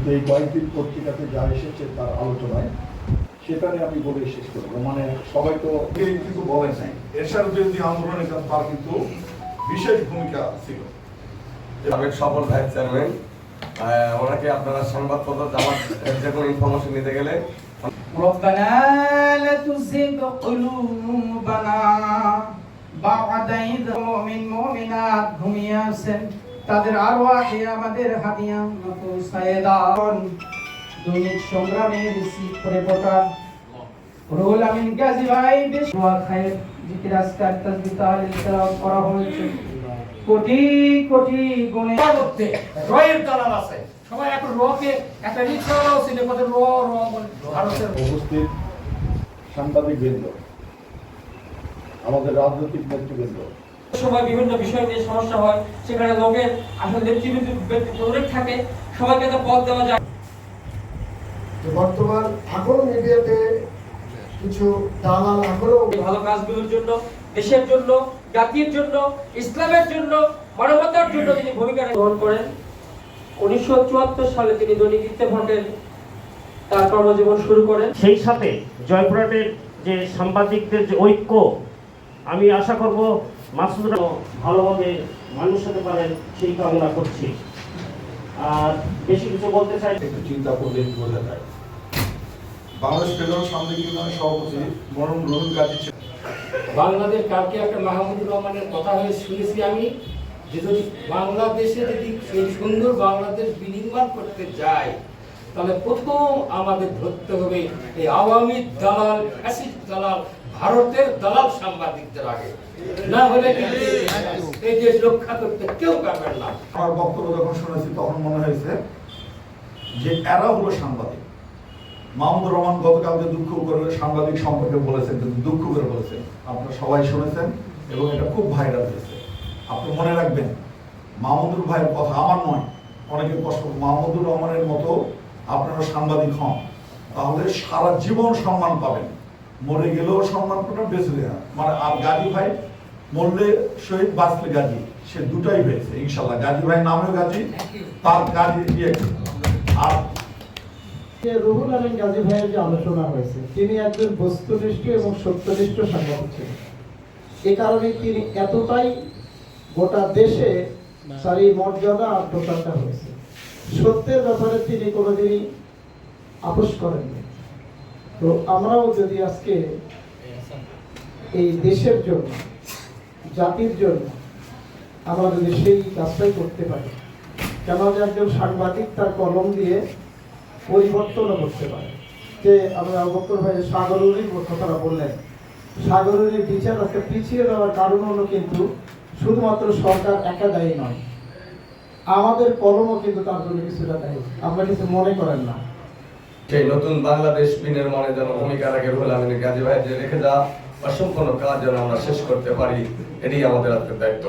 কিন্তু এই কয়েকদিন পত্রিকাতে যা এসেছে তার আলোচনায় সেটা নিয়ে আমি বলে শেষ করবো মানে সবাই তো তিনি কিন্তু বলেন নাই এরশাদ বিরোধী আন্দোলনে কিন্তু তার কিন্তু বিশেষ ভূমিকা ছিল সাবেক সফল ভাইস চেয়ারম্যান আহ, ওনাকে আপনারা সংবাদপত্র জামাত যে কোনো ইনফরমেশন নিতে গেলে ربنا لا تزغ قلوبنا بعد إذ মুমিন মুমিনাত ঘুমিয়ে আছেন তাদের আরওয়াহে আমাদের হাদিয়া পৌঁছায় দাও দৈনিক সংগ্রামের রিপোর্টার রুহুল আমিন গাজী ভাই বেশ দোয়া খায়ের জিকির আজকার তাসবিহ তাহলিল তেলাওয়াত করা হয়েছে। কোটি কোটি গুণে করতে রয়ের দালাল আছে। সবাই এখন রকে একটা রিক্সাওয়ালাও ছিল কত র র বলে ভারতের উপস্থিত সাংবাদিক বৃন্দ আমাদের রাজনৈতিক নেতৃবৃন্দ সময় বিভিন্ন বিষয় নিয়ে সমস্যা হয় সেখানে লোকের আসলে নেতৃবৃন্দ অনেক থাকে সবাইকে তো পদ দেওয়া যায়। বর্তমান এখনও মিডিয়াতে কিছু দালাল এখনও ভালো কাজগুলোর জন্য দেশের জন্য জাতির জন্য ইসলামের জন্য মানবতার জন্য তিনি ভূমিকা গ্রহণ করেন। উনিশশো চুয়াত্তর সালে তিনি দৈনিক ইত্তেফাকের তার কর্মজীবন শুরু করেন। সেই সাথে জয়পুরহাটের যে সাংবাদিকদের যে ঐক্য আমি আশা করব মাসুদ ভালোভাবে মানুষ হতে পারেন সেই কামনা করছি আর বেশি কিছু বলতে চাই একটু চিন্তা করলে বোঝা যায় বাংলাদেশ ফেডারেল সামনে ইউনিয়নের সভাপতি মরম রুহুল গাজী। বাংলাদেশ কালকে একটা মাহমুদুর রহমানের কথা হয়ে শুনেছি আমি যে যদি বাংলাদেশে যদি এই সুন্দর বাংলাদেশ বিনির্মাণ করতে যায় তাহলে প্রথম আমাদের ধরতে হবে এই আওয়ামী দালাল, ফ্যাসিস্ট দালাল, ভারতের দালাল সাংবাদিকদের আগে। না হলে এই দেশ রক্ষা করতে কেউ পারবেন না। আমার বক্তব্য যখন শুনেছি, তখন মনে হয়েছে যে এরা হলো সাংবাদিক। মাহমুদুর রহমান দুঃখ করে সাংবাদিক সম্পর্কে বলেছেন দুঃখ করে বলেছেন। আপনারা সবাই শুনেছেন এবং এটা খুব ভাইরাল হয়েছে। আপনি মনে রাখবেন, মাহমুদুর ভাইয়ের কথা আমার নয়, অনেকে কষ্ট মাহমুদুর রহমানের মতো আপনারা সাংবাদিক হন তাহলে সারা জীবন সম্মান পাবেন। মরে গেলেও সম্মান পাবেন বেঁচে দেওয়া মানে আর গাজী ভাই মরলে শহীদ বাঁচলে গাজী। সে দুটাই হয়েছে ইনশাল্লাহ। গাজী ভাই নামেও গাজী তার গাজী ইয়ে আর রুহুল আমিন গাজী ভাইয়ের যে আলোচনা হয়েছে তিনি একজন বস্তুনিষ্ঠ এবং সত্যনিষ্ঠ সাংবাদিক ছিলেন। এ কারণে তিনি এতটাই গোটা দেশে তার এই মর্যাদা আর প্রচারটা হয়েছে। সত্যের ব্যাপারে তিনি কোনোদিনই আপোষ করেননি। তো আমরাও যদি আজকে এই দেশের জন্য, জাতির জন্য, আমরা যদি সেই কাজটাই করতে পারি, কেন যে একজন সাংবাদিক তার কলম দিয়ে পরিবর্তনও করতে পারে। যে আমরা বক্তর ভাই সাগরুরির কথাটা বললেন, সাগরুরির বিচার আজকে পিছিয়ে দেওয়ার কারণ হলো কিন্তু শুধুমাত্র সরকার একা দায়ী নয় আমাদের কলমও কিন্তু তার জন্য কিছুটা দেয়। আমরা কিছু মনে করেন না। সেই নতুন বাংলাদেশ বিনির্মাণে যেন ভূমিকা রাখে রুহুল আমিন গাজী ভাই যে রেখে যা অসম্পূর্ণ কাজ যেন আমরা শেষ করতে পারি, এটাই আমাদের আজকের দায়িত্ব।